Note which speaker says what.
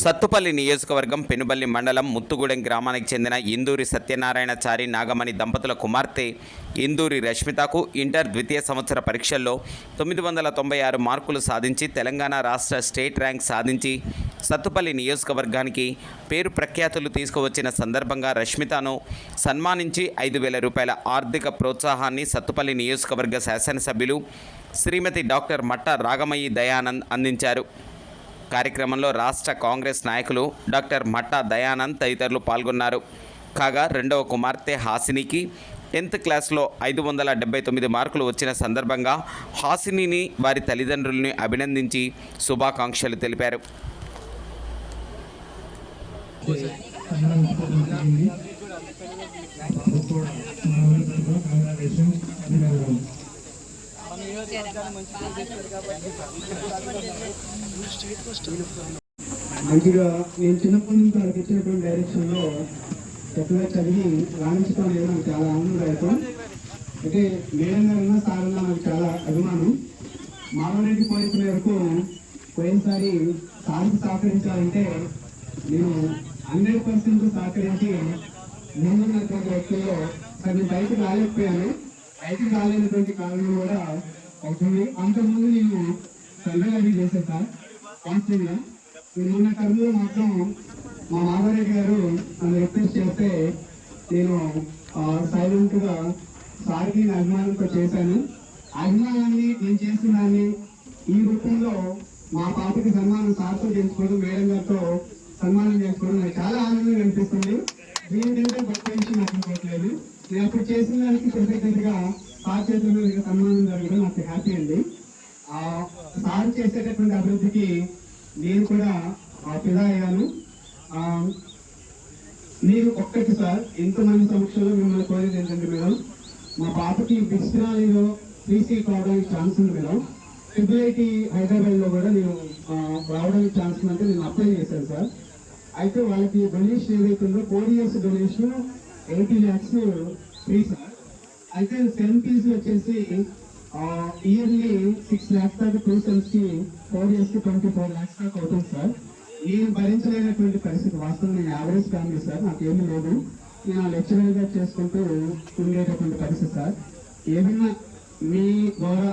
Speaker 1: సత్తుపల్లి నియోజకవర్గం పెనుబల్లి మండలం ముత్తుగూడెం గ్రామానికి చెందిన ఇందూరి సత్యనారాయణ చారి నాగమణి దంపతుల కుమార్తె ఇందూరి రష్మితకు ఇంటర్ ద్వితీయ సంవత్సర పరీక్షల్లో తొమ్మిది వందల తొంభై ఆరు మార్కులు సాధించి తెలంగాణ రాష్ట్ర స్టేట్ ర్యాంక్ సాధించి సత్తుపల్లి నియోజకవర్గానికి పేరు ప్రఖ్యాతులు తీసుకువచ్చిన సందర్భంగా రష్మితను సన్మానించి ఐదు వేల రూపాయల ఆర్థిక ప్రోత్సాహాన్ని సత్తుపల్లి నియోజకవర్గ శాసనసభ్యులు శ్రీమతి డాక్టర్ మట్ట రాగమయ్యి దయానంద్ అందించారు. కార్యక్రమంలో రాష్ట్ర కాంగ్రెస్ నాయకులు డాక్టర్ మట్టా దయానంద్ తదితరులు పాల్గొన్నారు. కాగా రెండవ కుమార్తె హాసినికి టెన్త్ క్లాస్లో ఐదు వందల డెబ్బై తొమ్మిది మార్కులు వచ్చిన సందర్భంగా హాసినిని వారి తల్లిదండ్రుల్ని అభినందించి శుభాకాంక్షలు తెలిపారు.
Speaker 2: మంచిగా నేను చిన్నప్పటి నుంచి వాళ్ళకి ఇచ్చినటువంటి డైరెక్షన్లో చక్కగా చదివి రాణించడం అనేది నాకు చాలా ఆనందదాయకం. అయితే మేడం గారు ఉన్న సార్ ఉన్న నాకు చాలా అభిమానం. మామూలు కోరిక మేరకు పోయినసారి సార్కి సహకరించాలంటే నేను హండ్రెడ్ పర్సెంట్ సహకరించి ముందున్నటువంటి వ్యక్తుల్లో సార్ నేను బయటకు రాలేకపోయాను. బయటకు రాలేనటువంటి కారణం కూడా అవుతుంది. అంతకుముందు నేను సెంట్రల్ అది చేశాను సార్ కాన్స్టెంట్గా నిన్న టర్మ్లో మాత్రం మా మాధవరెడ్డి గారు నన్ను రిక్వెస్ట్ చేస్తే నేను సైలెంట్గా సార్కి నా అభిమానంతో చేశాను. ఆ అభిమానాన్ని నేను చేస్తున్నాన్ని ఈ రూపంలో మా పాపకి సన్మానం సార్తో చేసుకోవడం మేడం గారితో సన్మానం చేసుకోవడం నాకు చాలా ఆనందంగా అనిపిస్తుంది. దీనికంటే గొప్ప విషయం నాకు నేను అప్పుడు చేసిన దానికి కృతజ్ఞతగా సార్ చేతుల్లో మీద సన్మానం జరగడం నాకు హ్యాపీ అండి. ఆ సార్ చేసేటటువంటి అభివృద్ధికి నేను కూడా ఆ ఫిదా అయ్యాను. మీరు ఒక్కటి సార్ ఎంతమంది సమక్షంలో మిమ్మల్ని కోరేది ఏంటంటే మేడం మా పాపకి బిస్ట్రాలీలో ఫ్రీ కావడానికి రావడానికి ఛాన్స్ ఉంది మేడం. సిబిఐటి హైదరాబాద్లో కూడా నేను రావడానికి ఛాన్స్ ఉందంటే నేను అప్లై చేశాను సార్. అయితే వాళ్ళకి డొనేషన్ ఏదైతే ఉందో four years donation eighty lakhs free sir. అయితే సెల్ ఫీజ్ వచ్చేసి ఇయర్లీ సిక్స్ ల్యాక్స్ దాకా టూ సెమ్స్కి ఫోర్ ఇయర్స్కి ట్వంటీ ఫోర్ ల్యాక్స్ దాకా అవుతుంది సార్. నేను భరించలేనటువంటి పరిస్థితి వాస్తవం నేను యావరేజ్ ఫ్యామిలీ సార్ నాకు లేదు. నేను లెక్చరర్గా చేసుకుంటూ ఉండేటటువంటి పరిస్థితి సార్. ఏదైనా మీ ద్వారా